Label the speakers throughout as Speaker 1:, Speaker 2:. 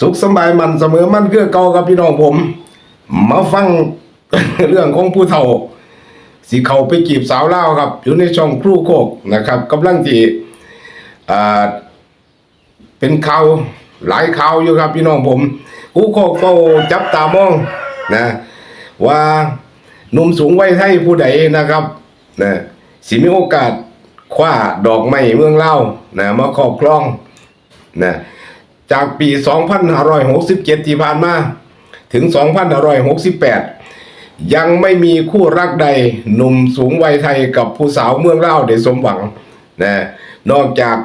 Speaker 1: สุขสบายมันเสมอมันคือเก่ากับพี่น้องผม มาฟังเรื่องของผู้เฒ่าสิเขาไปจีบสาวเล่าครับ อยู่ในช่องครูโคกนะครับกำลังที่เป็นข่าวหลายข่าวอยู่ครับพี่น้องผมครูโคกก็จับตามองนะว่าหนุ่มสูงวัยไทยผู้ใดนะครับนะสิมีโอกาสคว้าดอกไม้เมืองเล่านะมาครอบครองนะ จากปี 2567 ที่ผ่านมา ถึง 2568 ยังไม่มีคู่รักใดหนุ่มสูงวัยไทยกับผู้สาวเมืองเล่าได้สมหวังนะนอกจาก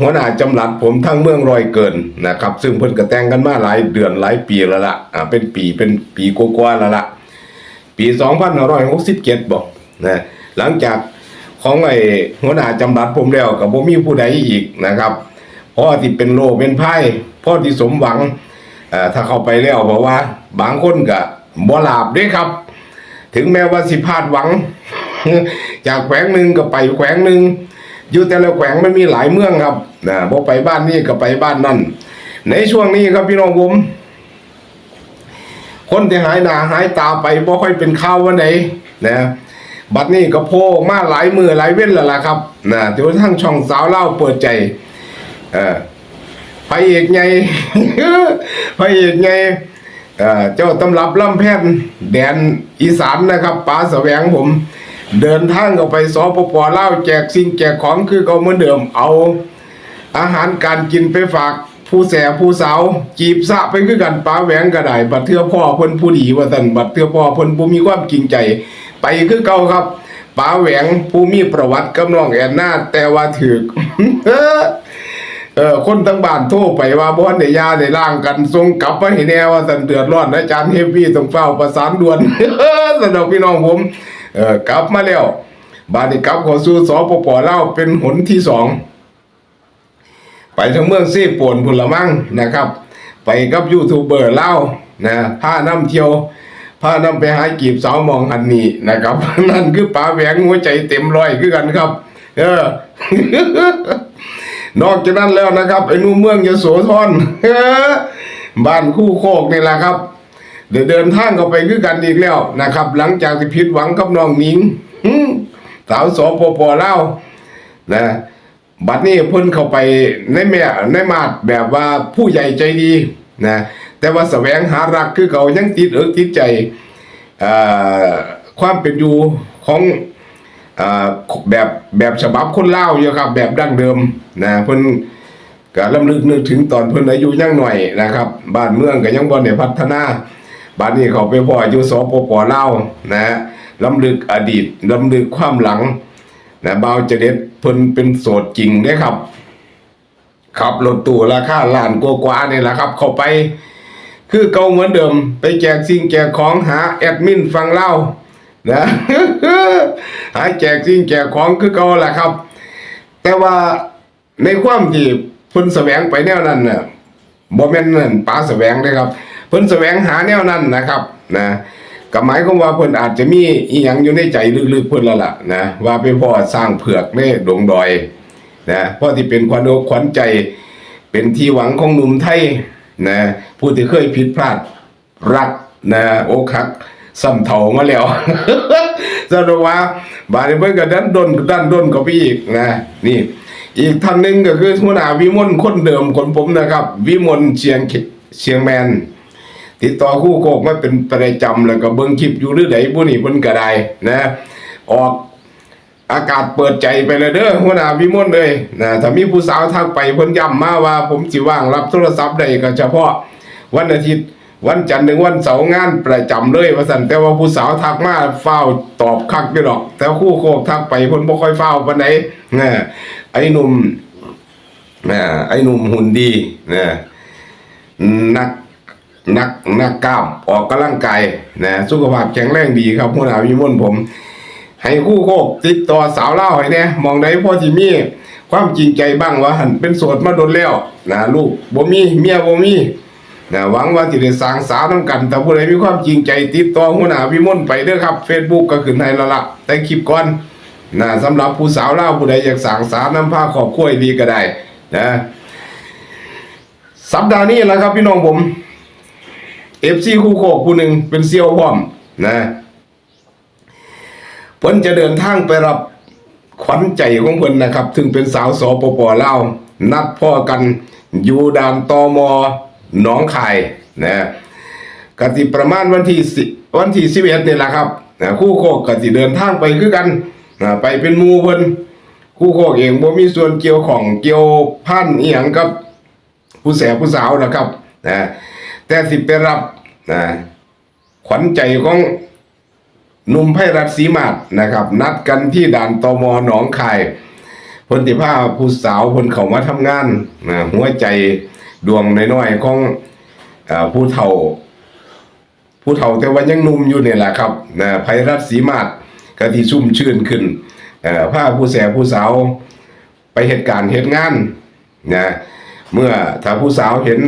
Speaker 1: หัวหน้าจำหลัดผมทั้งเมืองรอยเกินนะครับ ซึ่งเพิ่นก็แตงกันมาหลายเดือนหลายปีแล้วล่ะอ่าเป็นปีเป็นปีกว่าๆแล้วล่ะปี 2567บอกนะหลังจากของไอ้หัวหน้าจำรัดผมแล้วกับบ่มีผู้ใดอีกนะครับ พ่อที่เป็นโลเป็นไพ่พ่อที่สมหวังถ้าเข้าไปแล้วเพราะว่า บางคนก็บ่หลาบด้วยครับ ถึงแม้ว่าสิพลาดหวัง จากแขวงหนึ่งก็ไปแขวงหนึ่งอยู่แต่ละแขวงมันมีหลายเมืองครับนะบ่ไปบ้านนี้ก็ไปบ้านนั่นในช่วงนี้ครับพี่น้องผมคนที่หายหน้าหายตาไปบ่ค่อยเป็นข่าววันไหนนะบัดนี้ก็โพกมาหลายมือหลายเว้นแล้วล่ะครับนะจนทั้งช่องสาวเล่าเปิดใจ เออพระเอกไงพระเอกไงเออเจ้าตำรับลำแพทย์แดนอีสานนะครับป๋าแสวงผม เดินทางเข้าไปสปปลาแจกสิ่งแจกของคือเขาเหมือนเดิมเอา อาหารการกินไปฝากผู้แสผู้สาวจีบสะไปคือกันป้าแหวงก็ได้บัดเทือพ่อเพิ่นผู้ดีว่าซั่นบัดเทือพ่อเพิ่นผู้มีความจริงใจ ไปคือเก่าครับป้าแหวงผู้มีประวัติกับน้องแอนนาแต่ว่าถือ ออคนทั้งบ้านโทรไปว่าบ่ทันได้ยาได้ล้างกันส่งกลับมาให้แน่ว่าซั่นเดือดร้อนอาจารย์เฮฟวี่ต้องเฝ้าประสานด่วนสนอกพี่น้องผมเออกลับมาแล้วบาดนี้กลับขอสู่สปปเล่าเป็นหนที่สองไปทางเมืองซีป่วนพุนละมั่งนะครับ ไปกับยูทูบเบอร์เล่านะพาน้ำเที่ยวพาน้ำไปหากีบสาวมองอันนี้นะครับ นั่นคือป๋าแหวงหัวใจเต็มร้อยคือกันครับ เออ นอกจากนั้นแล้วนะครับไอ้นุ่มเมืองยโสธรบ้านคู่โคกนี่แหละครับเดี๋ยวเดินทางเข้าไปคือกันอีกแล้วนะครับ หลังจากที่ผิดหวังกับน้องหนิงสาวสปปเล่านะบัดนี้เพิ่นเข้าไปในแม่ในมาดแบบว่าผู้ใหญ่ใจดีนะแต่ว่าแสวงหารักคือเขายังติดเอิกติดใจความเป็นอยู่ของ แบบแบบฉบับคนเล่าอยู่ครับ แบบดั้งเดิมนะเพิ่นก็ลำลึกนึกถึงตอนเพิ่นอายุยังหน่อยนะครับ บ้านเมืองก็ยังบ่ได้พัฒนาบ้านนี้เขาไปพ่ออยู่สปปลานะลำลึกอดีตลำลึกความหลังนะเบาเจเด็ดเพิ่นเป็นโสดจริงเด้ครับขับรถตู้ราคาล้านกว่าๆนี่แหละครับ เข้าไป คือเก่าเหมือนเดิม ไปแจกสิ่งแจกของหาแอดมินฟังเล่านะ หาแจกสิ่งแจกของคือเก่าแหละครับ แต่ว่าในความที่เพิ่นแสวงไปแนวนั้นน่ะบ่แม่นนั่นป๋าแสวงเด้ครับเพิ่นแสวงหาแนวนั้นนะครับนะก็หมายความว่าเพิ่นอาจจะมีอีหยังอยู่ในใจลึกๆเพิ่นแล้วล่ะนะว่าเป็นพ่อสร้างเผือกในดงดอยนะพ่อที่เป็นขวัญอกขวัญใจ เป็นที่หวังของหนุ่มไทยนะผู้ที่เคยผิดพลาดรักนะอกหักซ้ำเถามาแล้ว สรุปว่าบาดนี้เพิ่นก็ดันดนดันดนกับพี่อีกนะนี่ อีกท่านหนึ่งก็คือหัวหน้าวิมลคนเดิมคนผมนะครับ วิมลเชียงเชียงแมน ติดต่อคู่โคกมาเป็นประจำแล้วก็เบิ่งคลิปอยู่หรือใดบุนี่เพิ่นก็ได้นะ ออกอากาศเปิดใจไปเลยเด้อหัวหน้าวิมลเลยนะถ้ามีผู้สาวทักไปเพิ่นย้ำมาว่า ผมสิว่างรับโทรศัพท์ได้ก็เฉพาะวันอาทิตย์ วันจันทร์ถึงวันเสาร์งานประจำเลยว่าซั่นแต่ว่าผู้สาวทักมาเฝ้าตอบคักอยู่ดอก แต่คู่โคกทักไปเพิ่นบ่ค่อยเฝ้าวปานใดนนะไอ้หนุ่มนะไอ้หนุ่มหุ่นดีนะนักนักนักกล้ามออกกำลังกายนะสุขภาพแข็งแรงดีครับหัวหน้าวิมลผม ให้คู่โคกติดต่อสาวเล่าให้แน่มองได้พ่อที่มีความจริงใจบ้างว่าหันเป็นโสดมาโดนแล้วนะลูกบ่มีเมียบ่มี นะหวังว่าจะได้สร้างสาวน้ำกัน แต่ผู้ใดมีความจริงใจติดต่อหัวหน้าวิมลไปเด้อครับ Facebook ก็ขึ้นให้ละละแต่คลิปก่อนนะสำหรับผู้สาวเล่าผู้ใดอยากสร้างสาวน้ำผ้าขอบคุ้ยดีก็ได้นะสัปดาห์นี้แหละครับพี่น้องผมเอฟซีคู่โคกผู้หนึ่งเป็นเซียวพร้อมนะเพิ่นจะเดินทางไปรับขวัญใจของเพิ่นนะครับ ถึงเป็นสาวสปปลาวนัดพ่อกันอยู่ด่านตอมห นองคายนะกติประมาณวันที่สิวันที่สิบเอ็ดนี่แหละครับนะคู่โคกกติเดินทางไปคือกันนะไปเป็นมูเพิ่นคู่โคกเองบ่มีส่วนเกี่ยวของเกี่ยวพันเอียงกับผู้แสบผู้สาวนะครับนะแต่สิไปรับนะขวัญใจของหนุ่มไพรัตศรีมาศนะครับ นัดกันที่ด่านตมหนองคายพลติภาผู้สาวพลเขามาทำงานนะหัวใจ ดวงน้อยๆของอผู้เฒ่า ผู้เฒ่าแต่ว่ายังหนุ่มอยู่เนี่ยแหละครับนะไพรัตศรีมาศก็ที่ชุ่มชื่นขึ้นผ้าผู้แสบผู้สาวไปเหตุการณ์เหตุงานนะเมื่อถ้าผู้สาวเห็น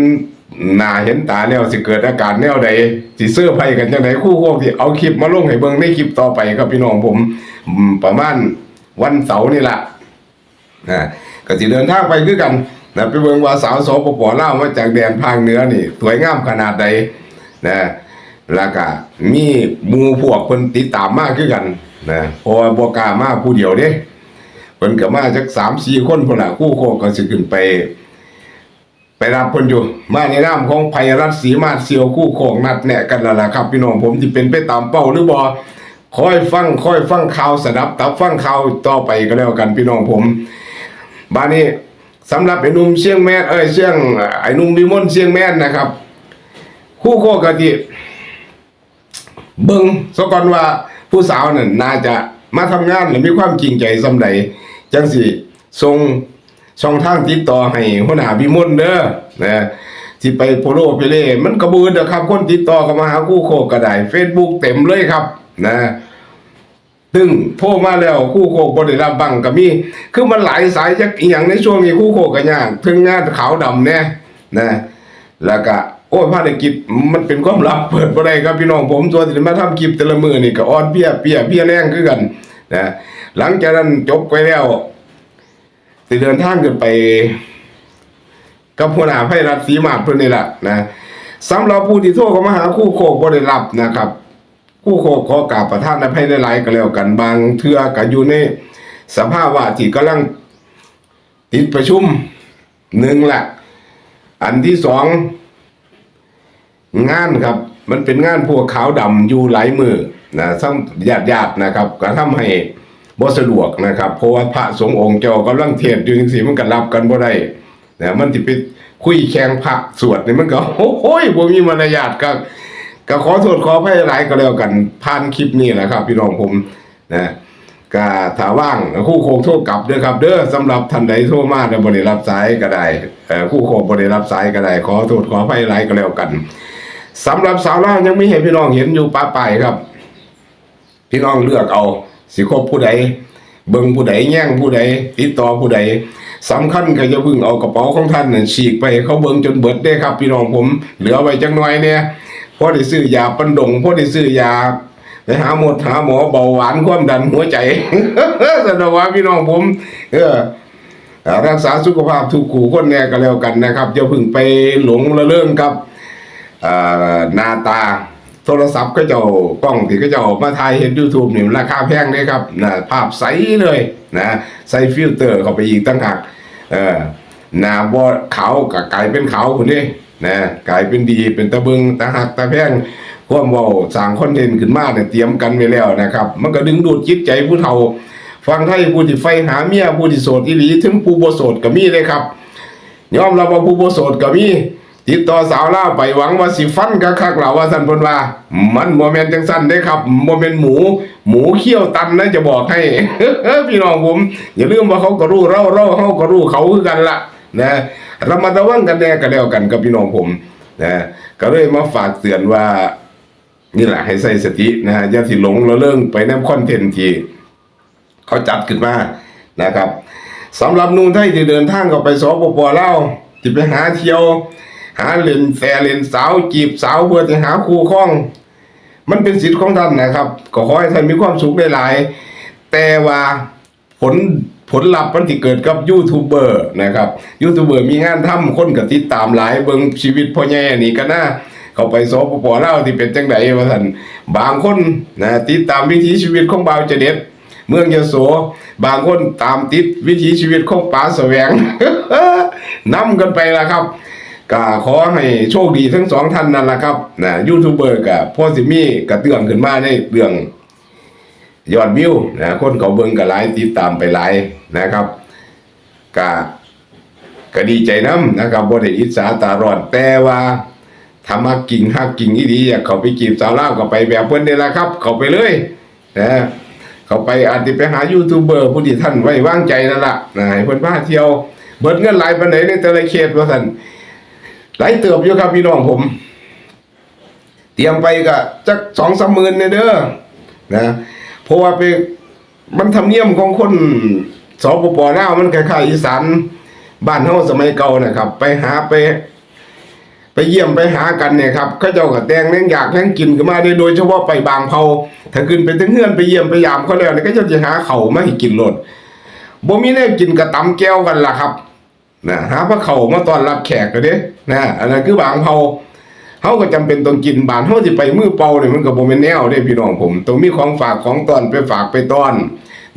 Speaker 1: หน้าเห็นตาแล้วสิเกิดอาการแนวใดสิเสื้อร์ไผกันจังไดคู่พวกที่เอาคลิปมาลงให้เบิ่งในคลิปต่อไปครับพี่น้องผมอืมประมาณวันเสาร์นี่แหละนะก็สิเดินทางไปคือกัน นะไปเบิ่งว่าสาวสปปลาวมาจากแดนภาคเหนือนี่สวยงามขนาดใดนะแล้วก็มีหมู่พวกเพิ่นติดตามมากคือกันนะเพราะว่าบ่กล้ามาผู้เดียวเด้เพิ่นก็มาจักสามสี่คนพุ่นน่ะคู่โคก็สิขึ้นไป ไปรับเพิ่นอยู่ มาในนามของไพรัตศรีมาเสียวคู่โคงนัดแนะกันแล้วล่ะครับ พี่น้องผมที่เป็นไปตามเป้าหรือบ่คอยฟังคอยฟังข่าวสดับตับฟังข่าวต่อไปก็แล้วกันพี่น้องผมบ้านนี้ สำหรับไอ้หนุ่มเชียงแม่เอ้ยเชียงไอ้หนุ่มวิมลเชียงแม่นนะครับ คู่โคกะติเบิ่งซะก่อนว่าผู้สาวนั่นน่าจะมาทำงานหรือมีความจริงใจสำใดจังสิส่งช่องทางติดต่อให้หัวหน้าพิมลเด้อนะที่ไปโพโลไปเล่มันกระบือนะครับ คนติดต่อเข้ามาหาคู่โคกก็ได้ Facebook เต็มเลยครับ นะ ตึงโทรมาแล้วคู่โคกบ่ได้รับบังก็มี คือมันหลายสายจักอีหยังในช่วงนี้คู่โคกก็ยากถึงงานขาวดำแน่นะแล้วก็โอ้ยภารกิจมันเป็นความลับเปิดบ่ได้ครับพี่น้องผมตัวที่มาทำคลิปแต่ละมือนี่ก็อ่อนเพียเปียเพียแรงคือกันนะหลังจากนั้นจบไปแล้วสิเดินทางขึ้นไป กับหัวหน้าไพรัตศรีมาศเพิ่นนี่แหละนะสำหรับผู้ที่โทรเข้ามาหาคู่โคกบ่ได้รับนะครับ คู่โคกขอกราบประทานอภัยหลายก็แล้วกันบางเทื่อก็อยู่ในสภาพวะที่กำลังติดประชุมหนึ่งละอันที่สองงานครับ มันเป็นงานพวกขาวดำอยู่หลายมือนะซ้ำญาติญาตินะครับ ก็ทำให้บ่สะดวกนะครับ เพราะว่าพระสงฆ์องค์เจ้ากำลังเทศน์อยู่จังซี่มันก็รับกันบ่ได้นะมันสิไปคุยแข่งพระสวดนี่มันก็โอ้ยบ่มีมารยาทก็ ก็ขอโทษขออภัยหลายก็แล้วกันผ่านคลิปนี้แหละครับ พี่น้องผมนะก็ถ้าว่างคู่โคงโทรกลับเด้อครับ เด้อสำหรับท่านใดโทรมาแล้วบ่ได้รับสายก็ได้คู่โคงบ่ได้รับสายก็ได้ขอโทษขออภัยหลายก็แล้วกันสำหรับสาวล่าวยังไม่เห็นพี่น้องเห็นอยู่ป้าปลายครับ พี่น้องเลือกเอาสิคบผู้ใดเบิ่งผู้ใดแย่งผู้ใดติดต่อผู้ใดสำคัญก็จะพึ่งเอากระเป๋าของท่านฉีกไปเขาเบิ่งจนเบิดได้ครับ พี่น้องผมเหลือไว้จังน้อยเนี่ย พอได้ซื้อยาปันดงพอได้ซื้อยาไปหาหมดหาหมอเบาหวานความดันหัวใจสนว่าพี่น้องผม เออรักษาสุขภาพทุกขู่คนแน่ก็แล้วกันนะครับอย่าพึ่งไปหลงระเริงกับหน้าตาโทรศัพท์ก็จ้ากล้องที่ก็จ้ามาถ่ายเห็น YouTube นี่ราคาแพงเลยครับนะภาพใสเลยนะใส่ฟิลเตอร์เข้าไปอีกตั้งหากเออหน้าบ่ขาวก็กลายเป็นขาวคนนี้ นะกลายเป็นดีเป็นตะบึงตะหักตะแพงความเว้าสร้างคอนเทนต์ขึ้นมาเนี่ยเตรียมกันไว้แล้วนะครับ มันก็ดึงดูดจิตใจผู้เฒ่า ฟังไทยผู้ที่ใฝ่หาเมียผู้ที่โสดอีหลีถึงผู้บ่โสดก็มีเลยครับยอมรับว่าผู้บ่โสดก็มีติดต่อสาวล่าไปหวังว่าสิฟันกะคักล่ะว่าซั่นพนว่า มันบ่แม่นจังซั่นเด้ครับบ่แม่นหมู หมูเขี้ยวตันนะจะบอกให้พี่น้องผม อย่าลืมว่าเขาก็รู้เราเราเฮาก็รู้เขาคือกันล่ะนะ ระมัดระวังกันแน่ก็แล้วกันกับพี่น้องผมนะก็เลยมาฝากเตือนว่านี่แหละให้ใส่สตินะฮะอย่าสิหลงระเริงไปนำคอนเทนต์ที่เขาจัดขึ้นมานะครับสำหรับนุ่มไทยที่เดินทางเข้าไปสปปลาวที่ไปหาเที่ยว หาเล่นแฟเล่นสาวจีบสาวเพื่อจะหาคู่ครอง มันเป็นสิทธิ์ของท่านนะครับ ก็ขอให้ท่านมีความสุขได้หลาย แต่ว่าผล ผลลัพธ์มันที่เกิดกับยูทูบเบอร์นะครับยูทูบเบอร์มีงานทำคนก็ติดตามหลายเบิงชีวิตพ่อแย่นี่ก็น่าเขาไปสปปลาที่เป็นจังไดว่าซั่นบางคนนะติดตามวิถีชีวิตของบ่าวเจเด็ดเมืองยโสบางคนตามติดวิถีชีวิตของป๋าแสวงนำกันไปละครับก็ขอให้โชคดีทั้งสองท่านนั่นแหละครับนะยูทูบเบอร์กับพ่อสิมี่กระเตืองขึ้นมาในเรื่อง ยอดวิวนะคนเขาเบิ่งก็หลายติดตามไปหลายนะครับก็ก็ดีใจน้ำนะครับบ่ได้อิจฉาตาร้อนแต่ว่าถ้ามากิ่งฮักกิ่งอีดีอยากเขาไปจีบสาวเล่าก็ไปแบบเพิ่นนี่แหละครับ เขาไปเลยนะเขาไปอาจจะไปหายูทูบเบอร์ผู้ที่ท่านไว้วางใจนั่นละนะให้เพิ่นพาเที่ยว เบิดเงินหลายปานใดในแต่ละเขตว่าซั่นหลายเติบอยู่ครับพี่น้องผม เตรียมไปก็จักสองสามหมื่นเนี่ยเด้อนะ เพราะว่าไปมันทำเนียมของคนสปปลาวมันคล้ายๆอีสานบ้านเฮาสมัยเก่านะครับ ไปหาไปไปเยี่ยมไปหากันเนี่ยครับเขาเจ้าก็แต่งแรงอยากแรงกินกันมาได้โดยเฉพาะไปบางเผาถ้าขึ้นไปถึงเฮือนไปเยี่ยมไปยามเขาแล้วเนี่ยก็จะหาเขามาให้กินโลดบ่มีแน่กินกระตำแก้วกันล่ะครับนะหาพระเขามาตอนรับแขกกันเด้นะอันนั้นคือบางเผา เฮาก็จำเป็นต้องกินบานเฮาสิไปมือเปล่าเนี่ยมันก็บ่แม่นแนวเด้พี่น้องผมต้องมีของฝากของตอนไปฝากไปตอน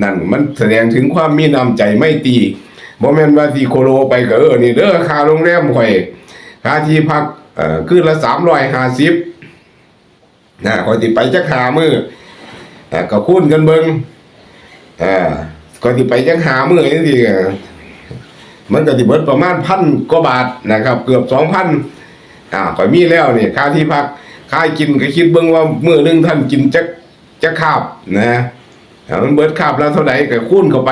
Speaker 1: นั่นมันแสดงถึงความมีน้ำใจไม่ตีบ่แม่นว่าสิโคโลไปก็เออนี่เด้อค่าโรงแรมข่อยค่าที่พักเอ่อคืนละ350นะข่อยสิไปจักหามื้ออ่าก็คูณกันเบิ่งอ่าข่อยสิไปจักหามือจังซี่ก็มันก็สิเบิดประมาณพันกว่าบาทนะครับ เกือบ2,000 อ่าก็มีแล้วนี่ค่าที่พักค่ากินก็คิดเบิ่งว่ามื้อนึงท่านกินจักจักคาบนะอ่ามันเบิดคาบแล้วเท่าไหร่ก็คูณเข้าไป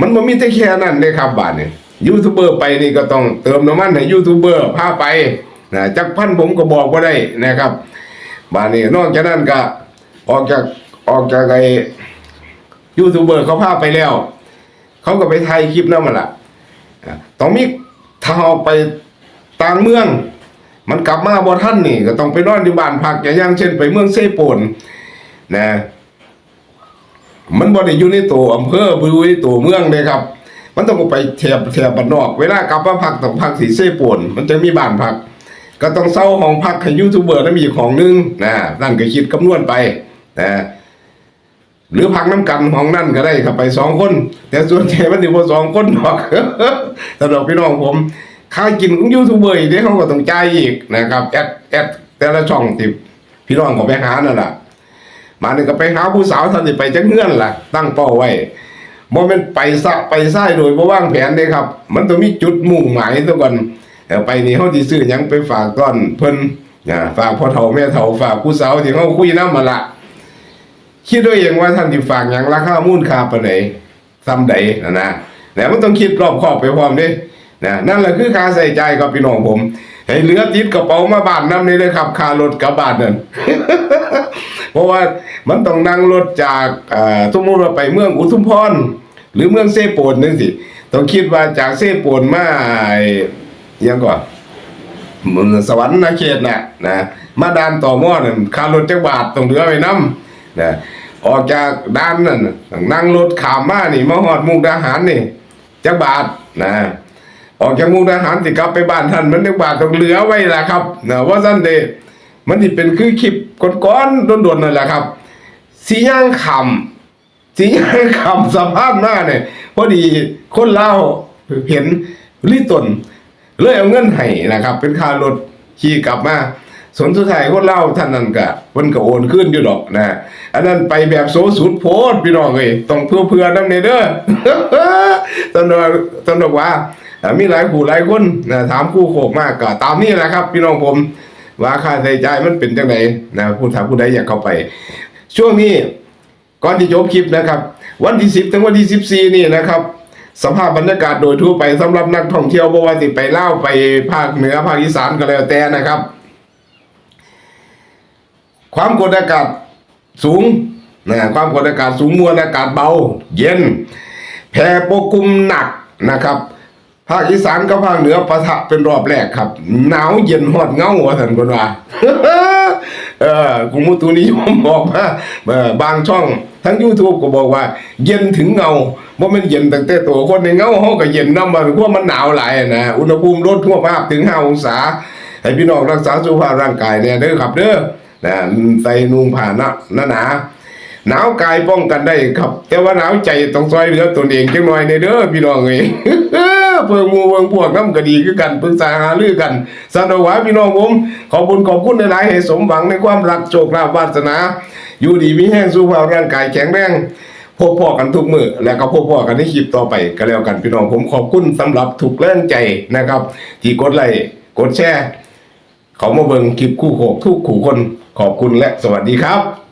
Speaker 1: มันบ่มีแต่แค่นั้นเด้ครับบาดนี้ยูทูบเบอร์ไปนี่ก็ต้องเติมน้ำมันให้ยูทูบเบอร์พาไปนะจักพันผมก็บอกบ่ได้นะครับบาดนี้นอกจากนั้นก็ออกจากออกจากไอ้ยูทูบเบอร์เขาพาไปแล้ว เขาก็ไปถ่ายคลิปนั่นมาละต้องมีถ้าเอาไปต่างเมือง มันกลับมาบ่ท่านนี่ ก็ต้องไปนอนอยู่บ้านพักอย่างเช่น ไปเมืองเซโปนนะมันบ่ได้อยู่ในตัวอำเภอบ่อยู่ในตัวเมืองเลยครับ มันต้องไปแถบแถบบ้านนอก เวลากลับมาพักต้องพักที่เซโปนมันจะมีบ้านพัก ก็ต้องเช่าห้องพักให้ยูทูบเบอร์นั้นมีของหนึงนะนั่นก็คิดคำนวณไปนะหรือพักน้ำกันห้องนั่นก็ได้ครับไปสองคน แต่ส่วนใหญ่มันสิบ่สองคนหรอกสำหรับพี่น้องผม ค่ากินของยูทูบเบอร์อีกเด้เขาก็ต้องจ่ายอีกนะครับแอดแอดแต่ละช่องที่พี่น้องเขาไปหานั่นแหละมาหนึ่งก็ไปหาผู้สาวท่านที่ไปจักเงื่อนล่ะ ตั้งเป้าไว้บ่แม่นไปซะไปซ้ายโดยบ่วางแผนเด้ครับ มันต้องมีจุดมุ่งหมายซะก่อนเออไปนี่เฮาสิซื้อยังไปฝากต้อนเพิ่นนะฝากพ่อเฒ่าแม่เฒ่าฝากผู้สาวที่เฮาคุยน้ำมาละคิดด้วยเองว่าท่านสิฝากหยังราคามูลค่าปานซ้ำใดนะนะแล้วมันต้องคิดรอบคอบไปพร้อมเด้ นะนั่นแหละคือค่าใส่ใจกับพี่น้องผมให้เหลือติดกระเป๋ามาบ้านนั่นนี่เลยครับค่ารถกลับบานนั่นเพราะว่ามันต้องนั่งรถจากเอ่อสมมติว่าไปเมืองอุทุมพรหรือเมืองเซโปนนั่นสิต้องคิดว่าจากเซโปนมาอ้อิหยังก่อนมืองสวรรค์นาเขตน่ะนะมาดานต่อมอนั่นค่ารถจักบาทต้องเหลือไว้นํนะออกจากด่านนั่นน่ะต้องนั่งรถขามมานี่มาฮอดมุกดาหารนี่จักบาทนะ ออกจากมุกดาหารสิกลับไปบ้านท่านมันนึกบาทต้องเหลือไว้ล่ะครับนะว่าสั้นเดมันที่เป็นคือคลิปก้อนๆโดนๆนั่นแหละครับ สีย่างคำสีย่างคำสภาพหน้าเนี่ยพอดีคนเล่าเห็นรีตนเลยเอาเงินให้นะครับ เป็นค่ารถขี่กลับมา สนสุดท้ายคนเล่าท่านนั้นก็มันก็โอนขึ้นอยู่ดอกนะอันนั้นไปแบบโซสุดโพดพี่น้องเอ้ยต้องเพื่อเพื่อน้ำเนเด้อตอนนั้นตอนนั้นว่ามีหลายผู้หลายคนนะถามคู่โคกมากก็ตามนี้แหละครับ พี่น้องผมว่าค่าใช้จ่ายมันเป็นจังไดนะผู้ถามผู้ใดอยากเข้าไป ช่วงนี้ก่อนที่จบคลิปนะครับ วันที่สิบถึงวันที่สิบสี่นี่นะครับสภาพบรรยากาศโดยทั่วไปสำหรับนักท่องเที่ยวบ่ว่าสิไปเล่าไปภาคเหนือภาคอีสานก็แล้วแต่นะครับ ความกดอากาศสูงนะความกดอากาศสูงมวลอากาศเบา เย็นแผ่ปกคลุมหนักนะครับภาคอีสานกับภาคเหนือปะทะเป็นรอบแรกครับ หนาวเย็นหอดเงาว่าท่านคนว่าเออกรุงมุตุนิยมบอกว่าบางช่องทั้ง YouTube ก็บอกว่า เย็นถึงเงาบ่แม่นเย็นตั้งแต่ตัวคนในเงาเฮาก็เย็นนำมาเพราะมันหนาวหลายนะอุณหภูมิลดทั่วภาพถึง 5 องศา ให้พี่น้องรักษาสุขภาพร่างกายเนี่ยเด้อครับเด้อ นะใส่นุ่งผ้าหนะหนาๆหนาวกายป้องกันได้ครับ แต่ว่าหนาวใจต้องซอยเหลือตนเองจังหน่อยในเด้อพี่น้องเอ้ยเพิ่งมูเพิ่งพวกน้ำก็ดีคือกันปรึกษาหารือกันสันวาพี่น้องผมขอบคุณขอบคุณหลายๆให้สมหวังในความรักโชคลาภวาสนา อยู่ดีมีแห้งสุขภาพร่างกายแข็งแรงพบพ่อกันทุกมือแล้วก็พบพ่อกันในคลิปต่อไปก็แล้วกันพี่น้องผมขอบคุณสำหรับทุกแรงใจนะครับ ที่กดไลค์กดแชร์เขามาเบิ่งคลิปคู่โขกทุกขู่คน ขอบคุณและสวัสดีครับ